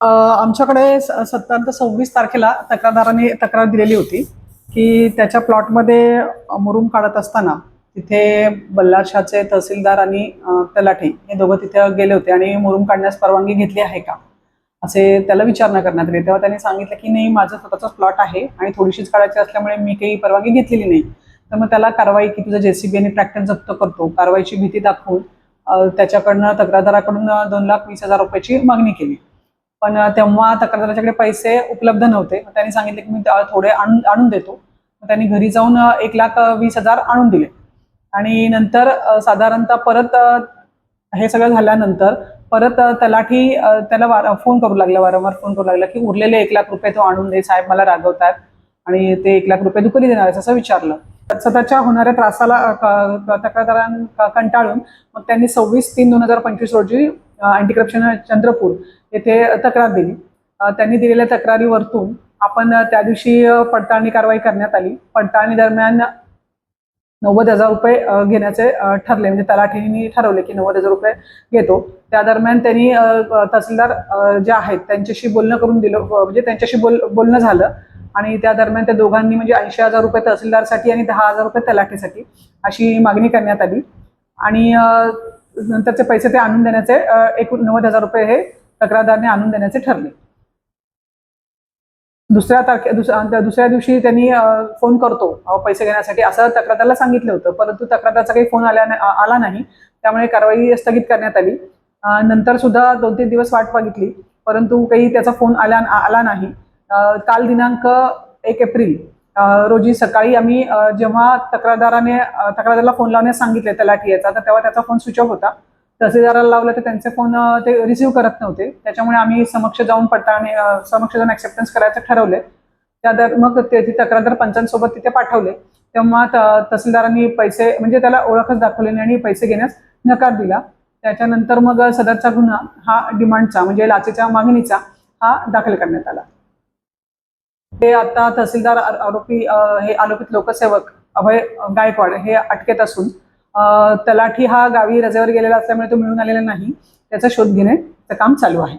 आमच्याकडे स- सत्तांत सव्वीस तारखेला तक्रारदाराने तक्रार दिलेली होती की त्याच्या प्लॉटमध्ये मुरुम काढत असताना तिथे बल्लारशाचे तहसीलदार आणि तलाठे तलाठी हे दोघं तिथे गेले होते आणि मुरुम काढण्यास परवानगी घेतली आहे का? असे त्याला विचारणा करण्यात आली. तेव्हा त्यांनी सांगितलं की नाही माझं स्वतःचाच प्लॉट आहे आणि थोडीशीच काढायची असल्यामुळे मी काही परवानगी घेतलेली नाही. तर मग त्याला कारवाई की तुझं जेसीबी आणि ट्रॅक्टर जप्त करतो कारवाईची भीती दाखवून त्याच्याकडनं तक्रारदाराकडून दोन लाख वीस हजार रुपयाची मागणी केली. पण तेव्हा तक्रारदाराच्याकडे पैसे उपलब्ध नव्हते. मग त्यांनी सांगितले की मी थोडे आणून आणून देतो. मग त्यांनी घरी जाऊन एक लाख वीस हजार आणून दिले. आणि नंतर साधारणतः परत हे सगळं झाल्यानंतर परत तलाठी त्याला वार फोन करू लागला वारंवार फोन करू लागला की उरलेले एक लाख रुपये तो आणून दे साहेब मला रागवतात आणि ते एक लाख रुपये तू देणार असं विचारलं. सततच्या होणाऱ्या त्रासाला तक्रारदारां कंटाळून मग त्यांनी सव्वीस तीन दोन हजार पंचवीस रोजी अँटी करप्शन चंद्रपूर येथे तक्रार दिली. त्यांनी दिलेल्या तक्रारीवरतून आपण त्या दिवशी पडताळणी कारवाई करण्यात आली. पडताळणी दरम्यान नव्वद हजार रुपये घेण्याचे ठरले. म्हणजे तलाठींनी ठरवले की नव्वद हजार रुपये घेतो. त्या दरम्यान त्यांनी तहसीलदार जे आहेत त्यांच्याशी बोलणं करून दिलं. म्हणजे त्यांच्याशी बोल बोलणं झालं. आणि त्या दरम्यान त्या दोघांनी म्हणजे ऐंशी हजार रुपये तहसीलदारसाठी आणि दहा हजार रुपये तलाठीसाठी अशी मागणी करण्यात आली. आणि नंतरचे पैसे ते आणून देण्याचे एकूण नव्वद हजार रुपये हे तक्रारदारने आणून देण्याचे ठरले. दुसऱ्या तारखे दुसऱ्या दिवशी त्यांनी फोन करतो पैसे घेण्यासाठी असं तक्रारदारला सांगितलं होतं. परंतु तक्रारदारचा काही फोन आल्या आला नाही. त्यामुळे कारवाई स्थगित करण्यात आली. नंतर सुद्धा दोन तीन दिवस वाट बघितली. परंतु काही त्याचा फोन आला आला नाही. काल दिनांक एक एप्रिल. रोजी सकाळी आम्ही जेव्हा तक्रारदाराने तक्रारदाराला फोन लावण्यास सांगितले तलाठी याचा तर तेव्हा त्याचा फोन स्विच ऑफ होता. तहसीलदाराला लावलं तर त्यांचे फोन ते रिसिव्ह करत नव्हते. त्याच्यामुळे आम्ही समक्ष जाऊन पडताळणी समक्ष जाऊन ऍक्सेप्टन्स करायचं ठरवले. त्या दर मग ते तक्रारदार पंचांसोबत तिथे पाठवले. तेव्हा त- तहसीलदारांनी पैसे म्हणजे त्याला ओळखच दाखवली नाही आणि पैसे घेण्यास नकार दिला. त्याच्यानंतर मग सदरचा गुन्हा हा डिमांडचा म्हणजे लाचेच्या मागणीचा हा दाखल करण्यात आला. हे आता तहसीलदार आरोपी हे आरोपित लोकसेवक अभय गायकवाड हे अटकेत असून तलाठी हा गावी रजेवर गेलेला असल्यामुळे तो मिळून आलेला नाही. त्याचा शोध घेण्याचं काम चालू आहे.